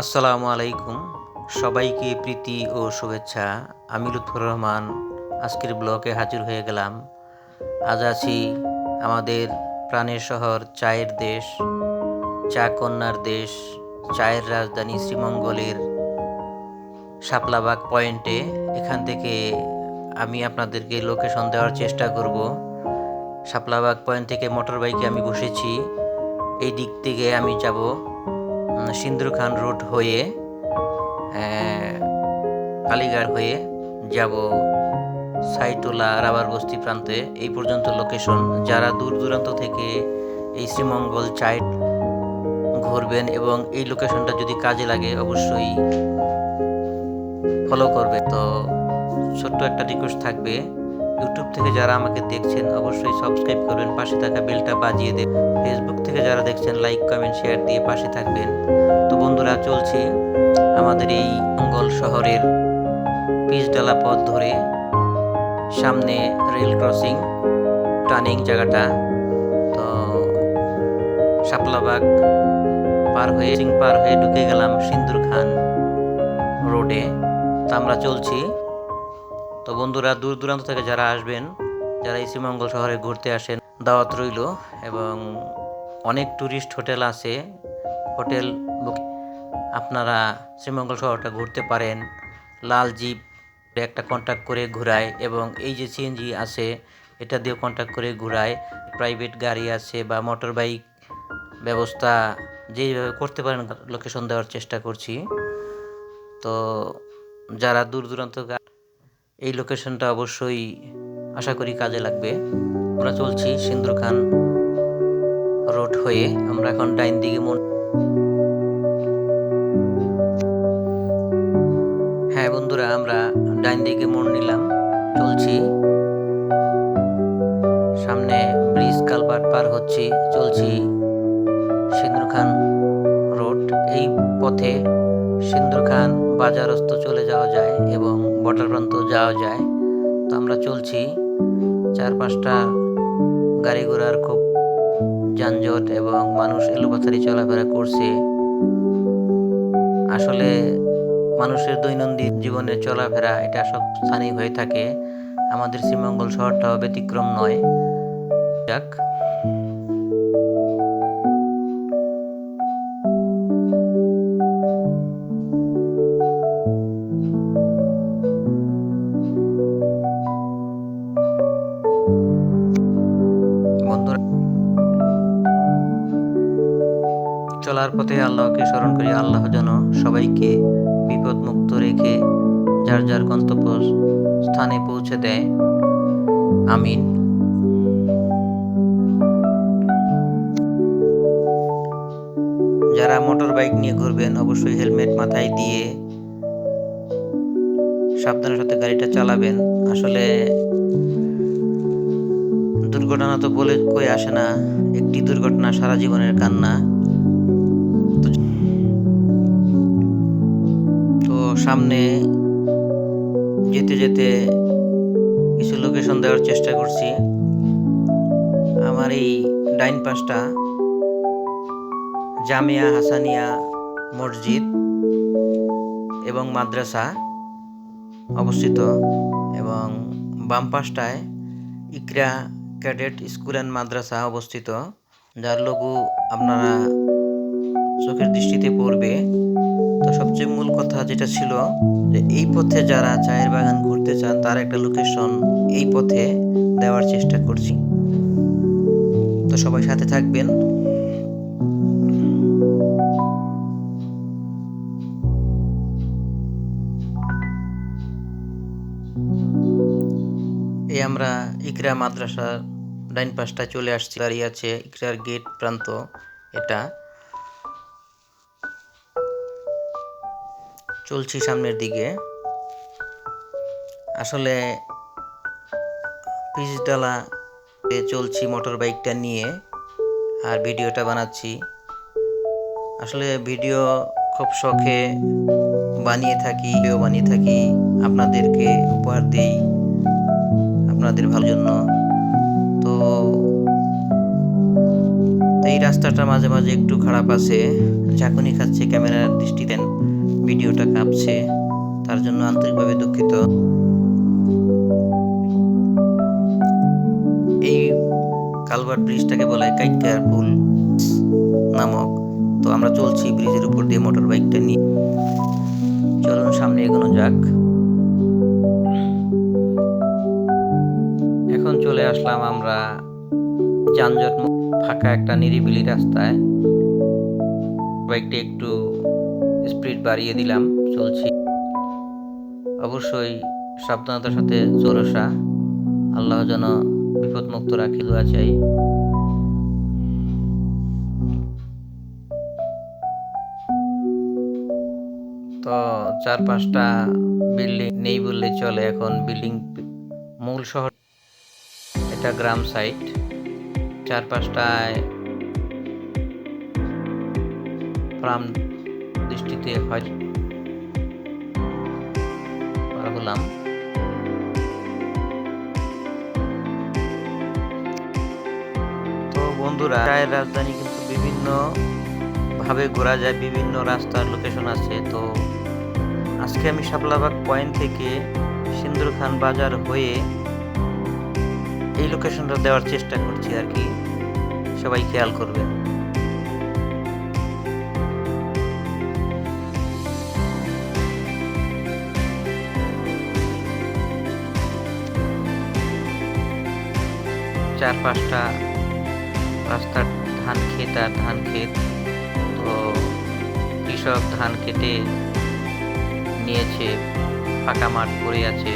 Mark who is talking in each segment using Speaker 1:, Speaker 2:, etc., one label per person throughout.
Speaker 1: আসসালামু আলাইকুম। সবাইকে প্রীতি ও শুভেচ্ছা। আমি লুৎফর রহমান। আজকের ব্লকে হাজির হয়ে গেলাম। আজ আছি আমাদের প্রাণের শহর, চায়ের দেশ, চা কন্যার দেশ, চায়ের রাজধানী শ্রীমঙ্গলের শাপলাবাগ পয়েন্টে। এখান থেকে আমি আপনাদেরকে লোকেশন দেওয়ার চেষ্টা করব। শাপলাবাগ পয়েন্ট থেকে মোটর বাইকে আমি বসেছি। এই দিক থেকে আমি যাব। সিন্দুর খান রোড হয়ে কালীঘাট হয়ে যাব সাইটোলা রাবার বস্তি প্রান্তে। এই পর্যন্ত লোকেশন যারা দূর দূরান্ত থেকে এই শ্রীমঙ্গল চাই ঘুরবেন এবং এই লোকেশনটা যদি কাজে লাগে, অবশ্যই ফলো করবে তো ছোট্ট একটা রিকোয়েস্ট থাকবে। ইউটিউব থেকে যারা আমাকে দেখছেন, অবশ্যই সাবস্ক্রাইব করবেন, পাশে থাকা বেলটা বাজিয়ে দেবেন। ফেসবুক থেকে যারা দেখছেন লাইক কমেন্ট শেয়ার দিয়ে পাশে থাকবেন। তো বন্ধুরা, চলছে আমাদের এই মঙ্গল শহরের পিচডালা পথ ধরে সামনে রেল ক্রসিং টার্নিং জায়গাটা। তো শাপলাবাগ পার হয়ে পার হয়ে ঢুকে গেলাম সিন্দুর খান রোডে তো আমরা চলছি। তো বন্ধুরা দূর দূরান্ত থেকে যারা আসবেন, যারা এই শ্রীমঙ্গল শহরে ঘুরতে আসেন, দাওয়াত রইল এবং অনেক ট্যুরিস্ট হোটেল আছে হোটেল আপনারা শ্রীমঙ্গল শহরটা ঘুরতে পারেন, লাল জিপ একটা কন্ট্যাক্ট করে ঘুরায় এবং এই যে সিএনজি আছে, এটা দিয়ে কন্ট্যাক্ট করে ঘুরায়। প্রাইভেট গাড়ি আছে বা মোটর বাইক ব্যবস্থা যেইভাবে করতে পারেন লোকেশন দেওয়ার চেষ্টা করছি। তো যারা দূর দূরান্ত এই লোকেশনটা অবশ্যই আশা করি কাজে লাগবে। আমরা চলছি সিন্দুর খান রোড হয়ে। আমরা এখন ডাইন দিকে মন হ্যাঁ বন্ধুরা, আমরা ডাইন দিকে মোড় নিলাম। চলছি। সামনে ব্রিজ কালভার্ট পার হচ্ছি। চলছি সিন্দুর খান রোড। এই পথে সিন্দুর খান বাজারস্থ চলে যাওয়া যায় এবং বর্ডার প্রান্ত যাওয়া যায়। তো আমরা চলছি। চার পাঁচটা গাড়ি ঘোড়ার খুব যানজট এবং মানুষ এলোপাথারি চলাফেরা করছে। আসলে মানুষের দৈনন্দিন জীবনের চলাফেরা এটা সব স্থানেই হয়ে থাকে। আমাদের শ্রীমঙ্গল শহরটাও ব্যতিক্রম নয়। যাক। পথে আল্লাহকে স্মরণ করি, আল্লাহ যেন সবাইকে বিপদ মুক্ত রেখে যার যার গন্তব্য স্থানে পৌঁছে দেয়। আমিন। যারা মোটর বাইক নিয়ে ঘুরবেন, অবশ্যই হেলমেট মাথায় দিয়ে সাবধানের সাথে গাড়িটা চালাবেন। আসলে দুর্ঘটনা তো বলে কই আসে না, একটি দুর্ঘটনা সারা জীবনের কান্না। সামনে যেতে যেতে কিছু লোকেশন দেওয়ার চেষ্টা করছি। আমার এই ডাইন পাশটা জামিয়া হাসানিয়া মসজিদ এবং মাদ্রাসা অবস্থিত এবং বাম পাশটায় ইকরা ক্যাডেট স্কুল অ্যান্ড মাদ্রাসা অবস্থিত, যার লঘু আপনারা চোখের দৃষ্টিতে পড়বে। তো সবচেয়ে মূল কথা যেটা ছিল যে এই পথে যারা চায়ের বাগান ঘুরতে চান, তার একটা লোকেশন এই পথে দেওয়ার চেষ্টা করছি। তো সবাই সাথে থাকবেন। এই আমরা ইকরা মাদ্রাসার ডাইন পাশটায় চলে আসছি দাঁড়িয়ে আছে ইকরার গেট প্রান্ত এটা। চলছি সামনের দিকে। আসলে পিচডালা চলছি মোটর বাইকটা নিয়ে আর ভিডিওটা বানাচ্ছি। আসলে ভিডিও খুব শখে বানিয়ে থাকি, ভিডিও বানিয়ে থাকি, আপনাদেরকে উপহার দেই, আপনাদের ভালোর জন্য। তো এই রাস্তাটা মাঝে মাঝে একটু খারাপ আছে। ঝাঁকুনি খাচ্ছে ক্যামেরার দৃষ্টি দেন ভিডিওটা কাঁপছে, তার জন্য আন্তরিকভাবে দুঃখিত। এই কালভার্ট ব্রিজটাকে বলা হয় কাইকার পুল নামক। তো আমরা চলছি ব্রিজের উপর দিয়ে মোটর বাইকটা নিয়ে। চলুন, সামনে এগোনো যাক। এখন চলে আসলাম আমরা যানজট ফাঁকা একটা নিরিবিলি রাস্তায়। বাইকটি একটু স্পিড বাড়িয়ে দিলাম, চলছি। অবশ্যই সাবধানতার সাথে চলসা আল্লাহ যেন বিপদমুক্ত রাখি দোয়া চাই। তো চার পাঁচটা বিল্ডিং নেই বললে চলে, এখন বিল্ডিং মূল শহর। এটা গ্রাম সাইট। চার পাঁচটায় প্রাম দৃষ্টিতে হয়। তো বন্ধুরা চায়ের রাজধানী কিন্তু বিভিন্ন ভাবে ঘোরা যায়, বিভিন্ন রাস্তার লোকেশন আছে। তো আজকে আমি শাপলাবাগ পয়েন্ট থেকে সিন্দুর খান বাজার হয়ে এই লোকেশনটা দেওয়ার চেষ্টা করছি আর কি। সবাই খেয়াল করবেন। চার পাঁচটা রাস্তার ধান ক্ষেত আর ধান ক্ষেত। তো কৃষক ধান কেটে নিয়েছে, ফাঁকা মাঠ পড়ে আছে।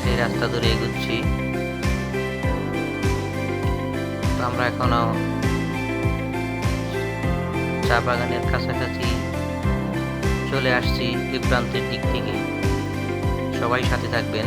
Speaker 1: সেই রাস্তা ধরে এগুচ্ছি। আমরা এখনও চা বাগানের কাছাকাছি চলে আসছি এই প্রান্তের দিক থেকে। সবাই সাথে থাকবেন।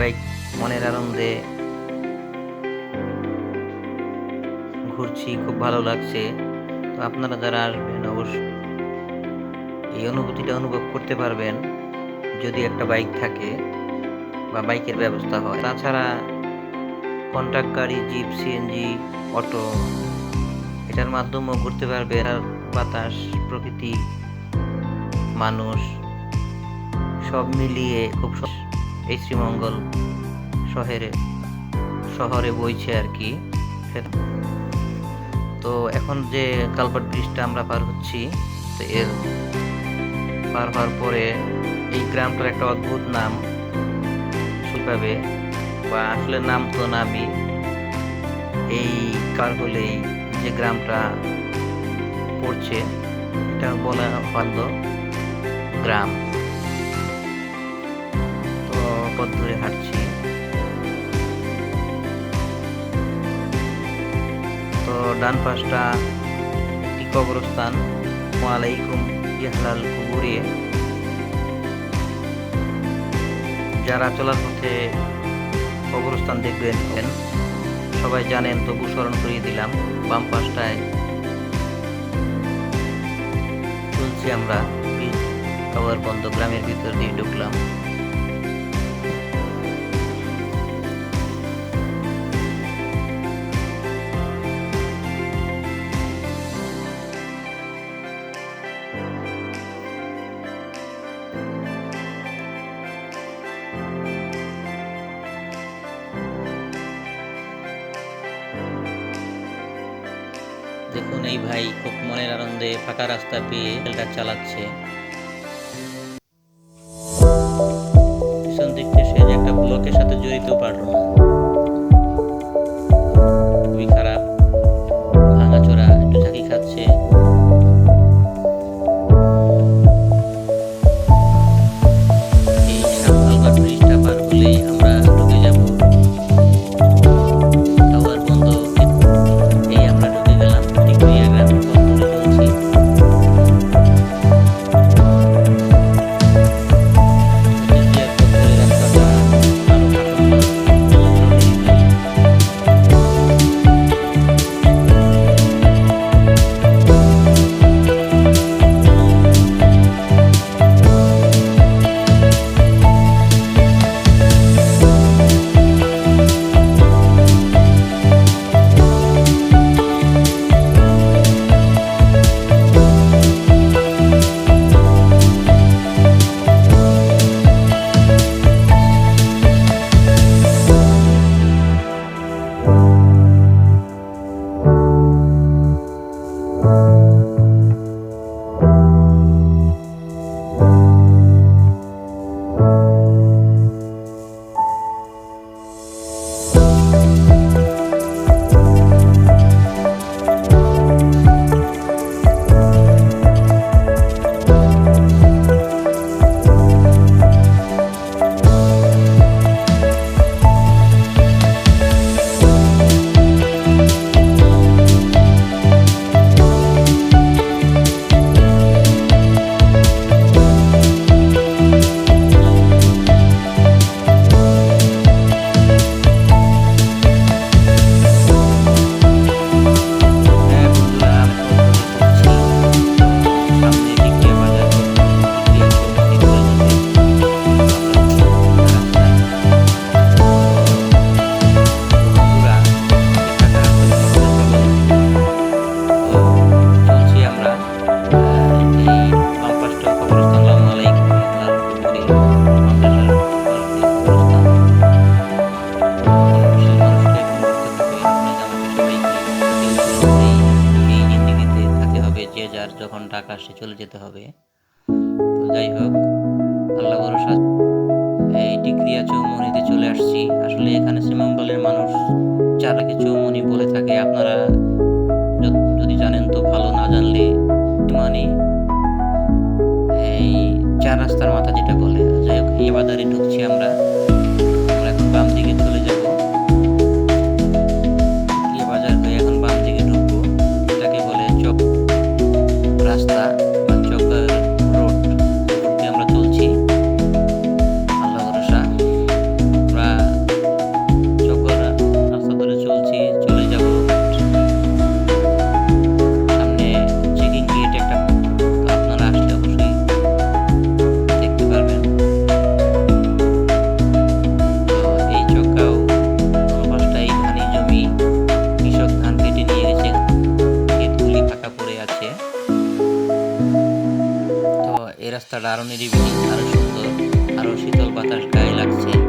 Speaker 1: বাইক মনের আনন্দে ঘুরছি, খুব ভালো লাগছে। তো আপনারা যারা আসবেন অবশ্যই এই অনুভূতিটা অনুভব করতে পারবেন যদি একটা বাইক থাকে বা বাইকের ব্যবস্থা হয়। তাছাড়া কন্ট্রাক্ট গাড়ি জিপ সিএনজি অটো এটার মাধ্যমেও ঘুরতে পারবেন। আর বাতাস, প্রকৃতি, মানুষ সব মিলিয়ে খুব এই শ্রীমঙ্গল শহরে শহরে বইছে আর কি তো এখন যে কালভার্ট ব্রিজটা আমরা পার হচ্ছি, তো এর পার হওয়ার পরে এই গ্রামটার একটা অদ্ভুত নাম পাবে বা আসলে নাম তো নামই। এই কার হলেই যে গ্রামটা পড়ছে, এটা বলা হয় গ্রাম। পথ ধরে হাঁটছি। তো ডান পাশটা একটি কবরস্থান? ওয়ালাইকুম ইহলাল কুবুরে যারা চলার পথে কবরস্থান দেখবেন সবাই জানেন, তবু স্মরণ করিয়ে দিলাম, বাম পাশটায় চলছি আমরা কাবার বন্ধ গ্রামের ভিতর দিয়ে ঢুকলাম। ফাঁকা রাস্তা পেয়ে হেলটা চালাচ্ছে। যেতে হবে। শীতল বাতাস গায়ে লাগছে।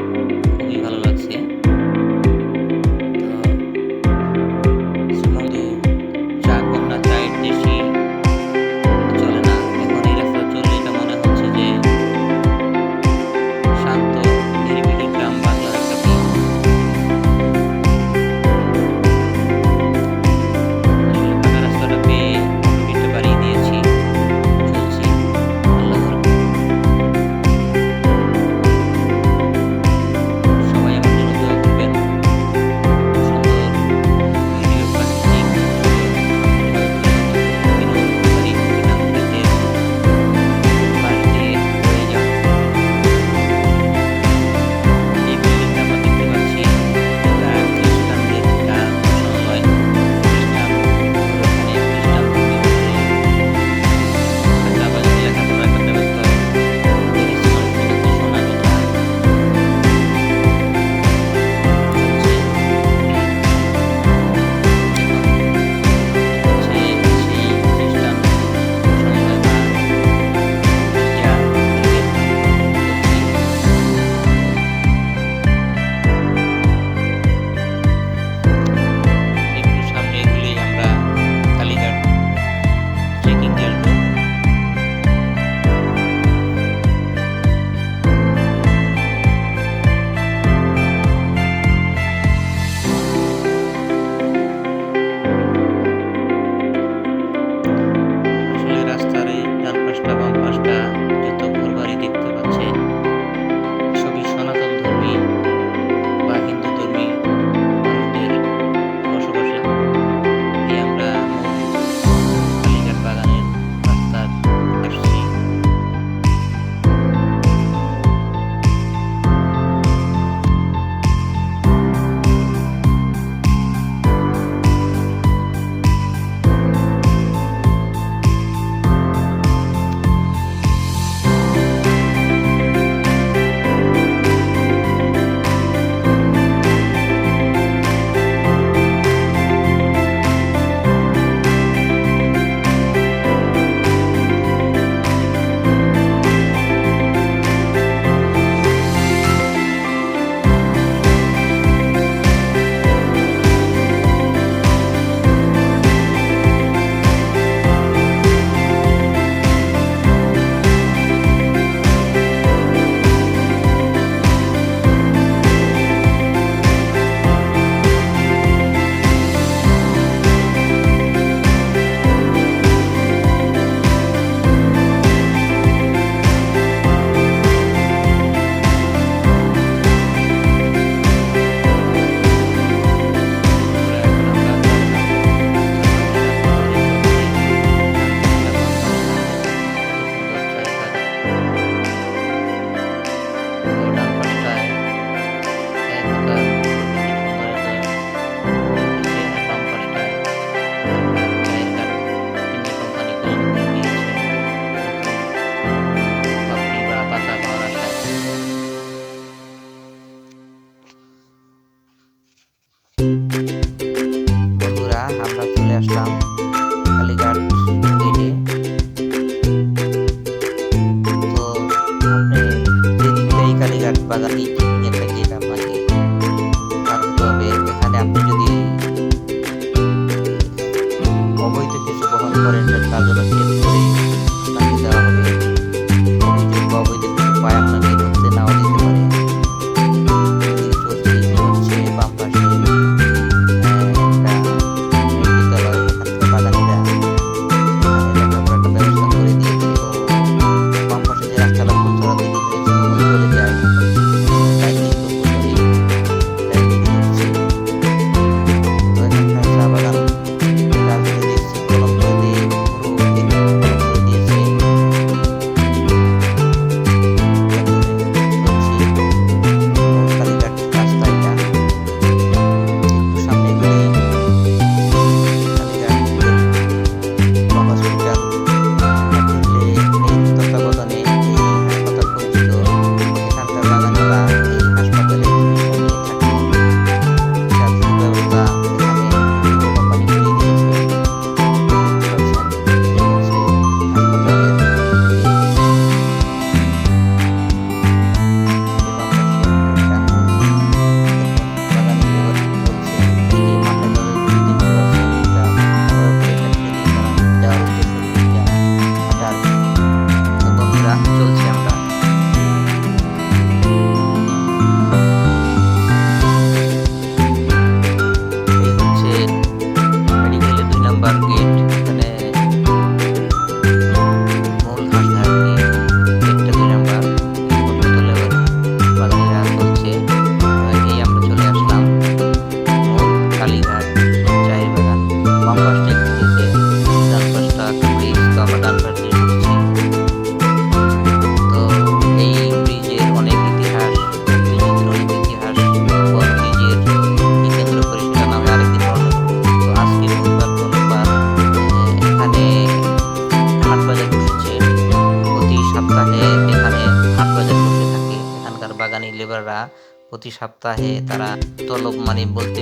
Speaker 1: সপ্তাহে তারা তলব মানে বলতে,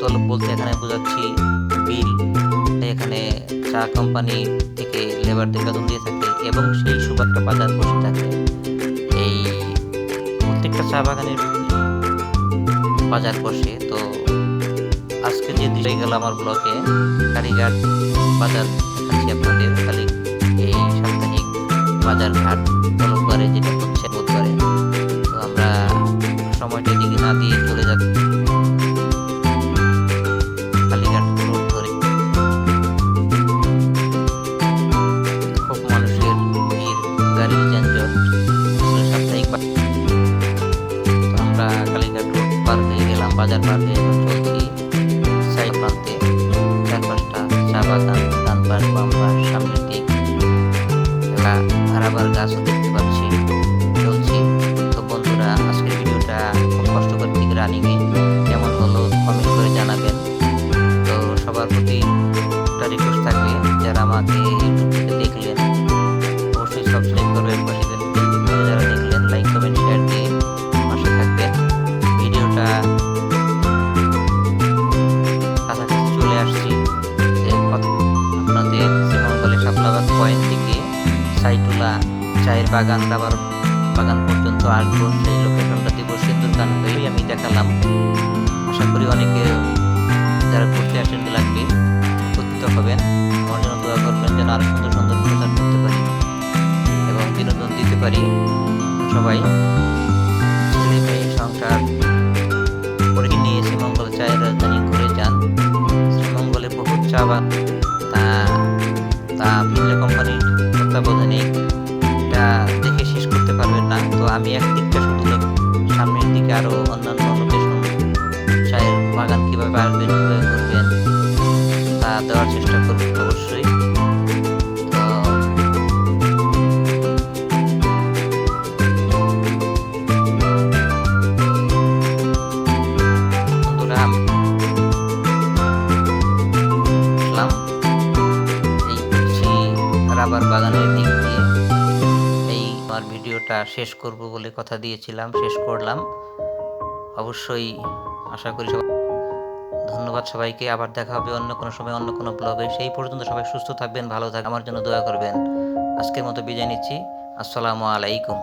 Speaker 1: তলব বলতে এখানে বোঝাচ্ছি বিল। এখানে চা কোম্পানি থেকে লেবারদের বেতন দিয়ে থাকে এবং সেই সুব একটা বাজার বসে থাকে। এই প্রত্যেকটা চা বাগানের বাজার বসে। তো আজকে যে দিকে গেল আমার ব্লকে কালীঘাট বাজার দেখাচ্ছি আপনাদের। খালি এই সাপ্তাহিক বাজার ঘাট তলববারে যেটা পার হয়ে গেলাম, বাজার পার হয়ে চলছি সাইড প্রান্তে চার পাঁচটা চা বাগান ডান পাশ বাম পাশ সামনের দিক। এলা হারাবার গাছও দেখতে পাচ্ছি। চলছি। তো বন্ধুরা, আজকের ভিডিওটা খুব কষ্টকর, ঠিক রানিংয়ে বাগান রাবার বাগান পর্যন্ত আসব। সেই লোকেশনটা দিব সিন্দুর গান হয়েই আমি দেখালাম। আশা করি অনেকে যারা ঘুরতে আসেন লাগবে উপকৃত হবেন। আমার জন্য দোয়া করবেন যেন আরও সুন্দর সুন্দর প্রচার করতে পারি এবং বিনোদন দিতে পারি সবাই। সংসার করে নিয়ে শ্রীমঙ্গল চায়ের রাজধানী ঘুরে যান। শ্রীমঙ্গলে বহু চা বাগান তা তা ভিন্ন কোম্পানির তত্ত্বাবধানে এটা দেখে শেষ করতে পারবেন না। তো আমি এক দিকটা শুধু সামনের দিকে আরও অন্যান্য লোকেশন চায়ের বাগান কীভাবে আসবেন কীভাবে করবেন, তা দেওয়ার চেষ্টা করব অবশ্যই। শেষ করব বলে কথা দিয়েছিলাম, শেষ করলাম। অবশ্যই আশা করি সবাই ধন্যবাদ সবাইকে। আবার দেখা হবে অন্য কোনো সময়, অন্য কোনো ব্লগে সেই পর্যন্ত সবাই সুস্থ থাকবেন, ভালো থাকবেন, আমার জন্য দোয়া করবেন। আজকের মতো বিদায় নিচ্ছি। আসসালামু আলাইকুম।